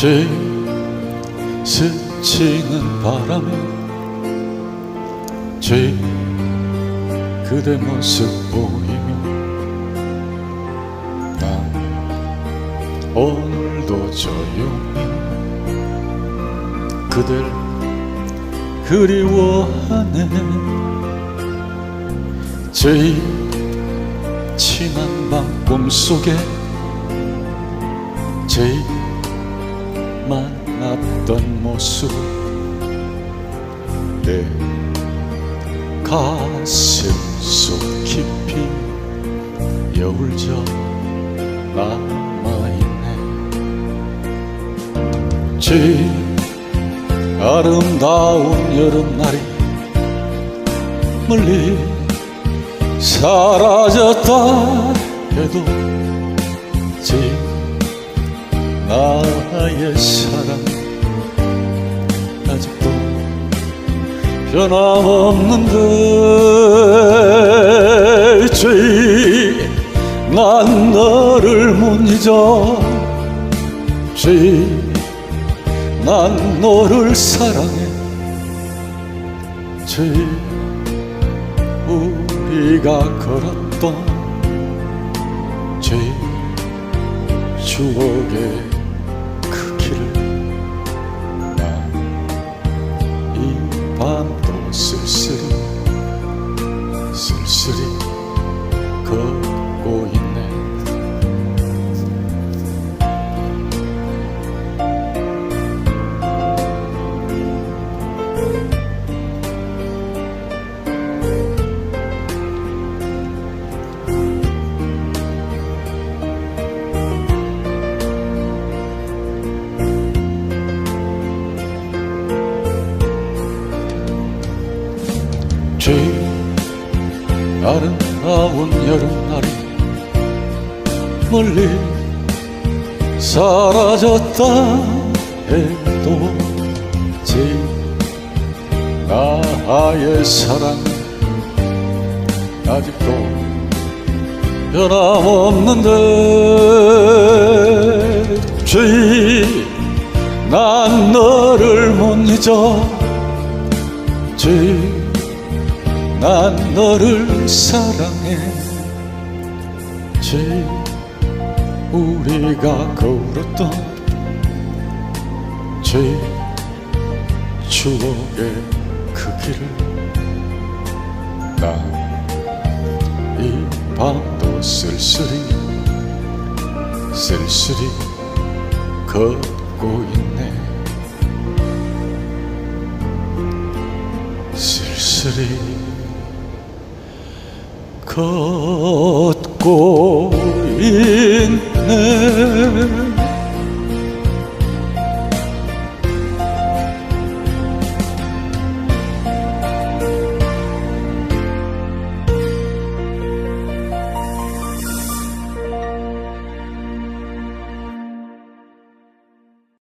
제 스치는 바람에 제 그대 모습 보이며 난 오늘도 조용히 그댈 그리워하네. 제일 진한 밤 꿈속에 제일 만났던 모습? 내 가슴 속 깊이 여울져 남아있네. 제일 아름다운 여름날이 멀리 사라졌다 해도 제일 나의 사랑 변함없는데 죄, 난 너를 못 잊어 죄, 난 너를 사랑해 죄, 우리가 걸었던 죄 추억의 이 밤도 쓸쓸히 쓸쓸히 걷 아름다운 여름날이 멀리 사라졌다 해도 제일 나의 사랑 아직도 변함없는데 제일 난 너를 못 잊어. 제일 난 너를 사랑해. 제일 우리가 걸었던 제일 추억의 그 길을 난이 밤도 쓸쓸히 쓸쓸히 걷고 있네. 쓸쓸히 걷고